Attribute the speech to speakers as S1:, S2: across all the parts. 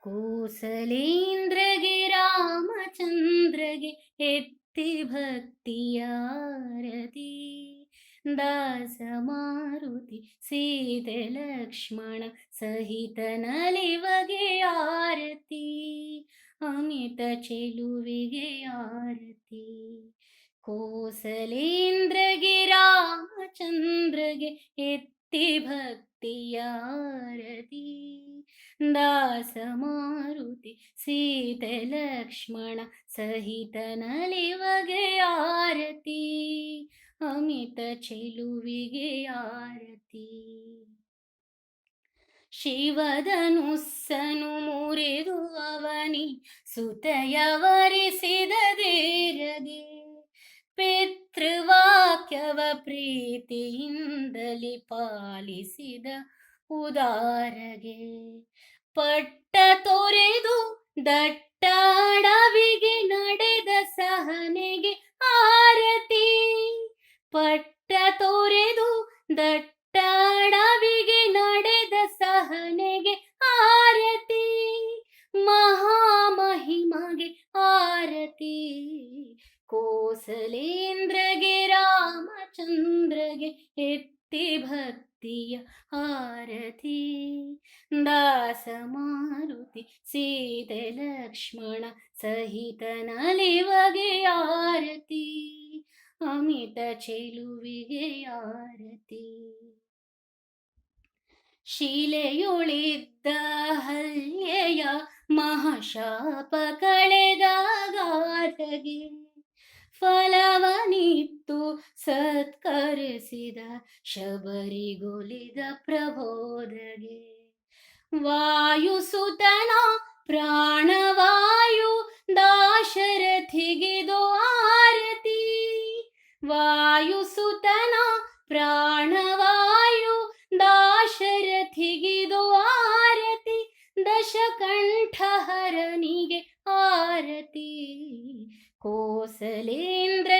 S1: ಕೋಸಲೇಂದ್ರಗೆ, ರಾಮಚಂದ್ರಗೆ ಎತ್ತಿ ಭಕ್ತಿಯಾರತಿ ದಾಸ ಮಾರುತಿ, ಸೀತೆ ಲಕ್ಷ್ಮಣ ಸಹಿತ ನಲಿವಗೆ ಆರತಿ. ಅಮಿತ ಚೆಲುವಿಗೆ ಆರತಿ. ಕೋಸಲೇಂದ್ರಗೆ, ರಾಮಚಂದ್ರಗೆ ಎತ್ತಿ ಭಕ್ತಿಯಾರತಿ ದಾಸ ಮಾರುತಿ ಸೀತೆ ಲಕ್ಷ್ಮಣ ಸಹಿತ ನಲಿವಗೆ ಆರತಿ ಅಮಿತ ಚೆಲುವಿಗೆ ಆರತಿ ಶಿವಧನುಸ್ಸನು ಮುರಿದು ಅವನಿ ಸುತಯವರಿಸಿದ ದೇರಗೆ ಪಿತೃವಾಕ್ಯವ ಪ್ರೀತಿಯಿಂದಲಿ ಪಾಲಿಸಿದ ಉದಾರಗೆ. ಪಟ್ಟ ತೊರೆದು ದಟ್ಟಾಡವಿಗೆ ನಡೆದ ಸಹನೆಗೆ ಆರತಿ. ಪಟ್ಟ ತೊರೆದು ದಟ್ಟಾಡವಿಗೆ ನಡೆದ ಸಹನೆಗೆ ಆರತಿ. ಮಹಾಮಹಿಮಗೆ ಕೋಸಲೇಂದ್ರಗೆ ರಾಮಚಂದ್ರಗೆ ಎತ್ತಿ ಭಕ್ತಿಯ ಆರತಿ ದಾಸ ಮಾರುತಿ ಸೀತೆ ಲಕ್ಷ್ಮಣ ಸಹಿತ ನಲಿವಗೆ ಆರತಿ ಅಮಿತ ಚೆಲುವಿಗೆ ಆರತಿ ಶಿಲೆಯೊಳಿದ್ದ ಹಲ್ಯೆಯ ಮಹಾಶಾಪ ಸತ್ಕರಿಸಿದ ಶಬರಿಗೊಲಿದ ಪ್ರಬೋಧಗೆ. ವಾಯುಸುತನ ಪ್ರಾಣವಾಯು ದಾಶರಥಿಗಿದು ಆರತಿ. ವಾಯುಸುತನ ಪ್ರಾಣವಾಯು ದಾಶರಥಿಗಿದು ಆರತಿ. ದಶಕಂಠಹರನಿಗೆ ಆರತಿ. ಕೋಸಲೇಂದ್ರಗೆ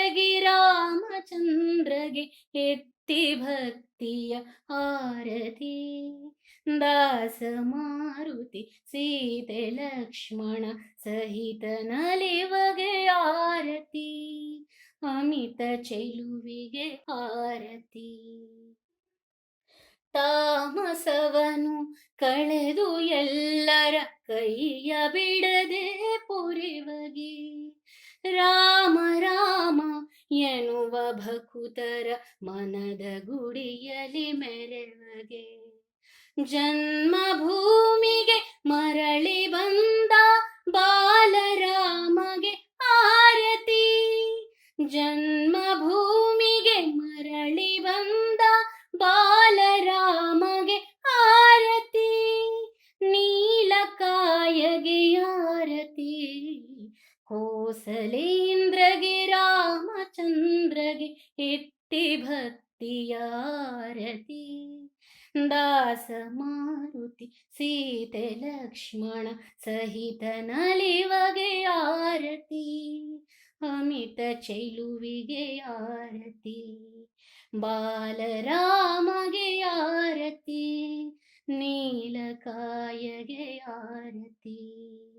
S1: ರಾಮಚಂದ್ರಗೆ ಎತ್ತಿ ಭಕ್ತಿಯ ಆರತಿ. ದಾಸ ಮಾರುತಿ ಸೀತೆ ಲಕ್ಷ್ಮಣ ಸಹಿತ ನಲಿವಗೆ ಆರತಿ. ಅಮಿತ ಚೆಲುವಿಗೆ ಆರತಿ. ತಾಮಸವನು ಕಳೆದು ಎಲ್ಲರ ಕೈಯ ಬಿಡದೆ ಭಕುತರ ಮನದ ಗುಡಿಯಲಿ ಮೆರೆವಗೆ. ಜನ್ಮಭೂಮಿಗೆ ಮರಳಿ ಬಂದ ಬಾಲರಾಮಗೆ ಆರತಿ. ಜನ್ಮ ಭೂಮಿಗೆ ಮರಳಿ ಬಂದ ಬಾಲರಾಮಗೆ ಆರತಿ. ನೀಲಕಾಯಗೆ ಆರತಿ. ಕೋಸಲೇಂದ್ರಗೆ इति भक्ति आरती दास मारुति सीतलक्ष्मण सहित नलिवगे आरती अमित चैलुविगे आरती बालरामगे आरती नीलकायगे आरती।